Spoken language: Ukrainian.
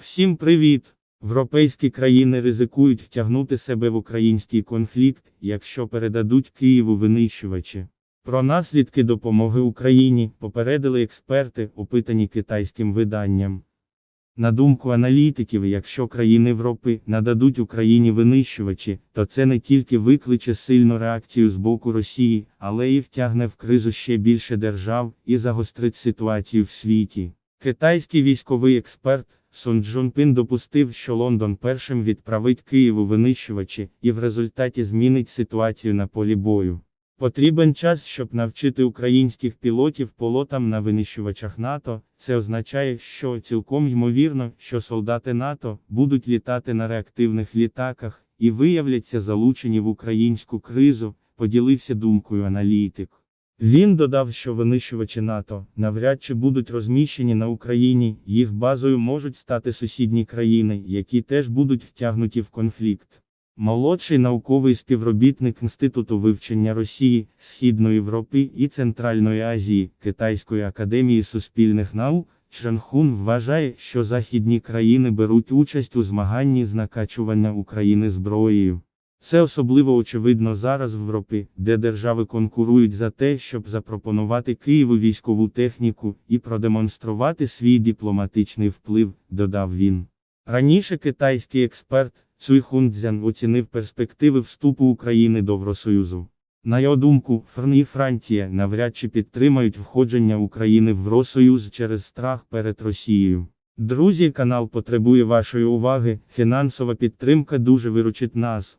Всім привіт! Європейські країни ризикують втягнути себе в український конфлікт, якщо передадуть Києву винищувачі. Про наслідки допомоги Україні попередили експерти, опитані китайським виданням. На думку аналітиків, якщо країни Європи нададуть Україні винищувачі, то це не тільки викличе сильну реакцію з боку Росії, але і втягне в кризу ще більше держав і загострить ситуацію в світі. Китайський військовий експерт Сон Джунпін допустив, що Лондон першим відправить Києву винищувачі і в результаті змінить ситуацію на полі бою. Потрібен час, щоб навчити українських пілотів полотам на винищувачах НАТО. Це означає, що цілком ймовірно, що солдати НАТО будуть літати на реактивних літаках і виявляться залучені в українську кризу, поділився думкою аналітик. Він додав, що винищувачі НАТО навряд чи будуть розміщені на Україні, їх базою можуть стати сусідні країни, які теж будуть втягнуті в конфлікт. Молодший науковий співробітник Інституту вивчення Росії, Східної Європи і Центральної Азії Китайської академії суспільних наук Чжан Хун вважає, що західні країни беруть участь у змаганні з накачування України зброєю. Це особливо очевидно зараз в Європі, де держави конкурують за те, щоб запропонувати Києву військову техніку і продемонструвати свій дипломатичний вплив, додав він. Раніше китайський експерт Цуй Хунцзян оцінив перспективи вступу України до Євросоюзу. На його думку, ФРН і Франція навряд чи підтримають входження України в Євросоюз через страх перед Росією. Друзі, канал потребує вашої уваги, фінансова підтримка дуже виручить нас.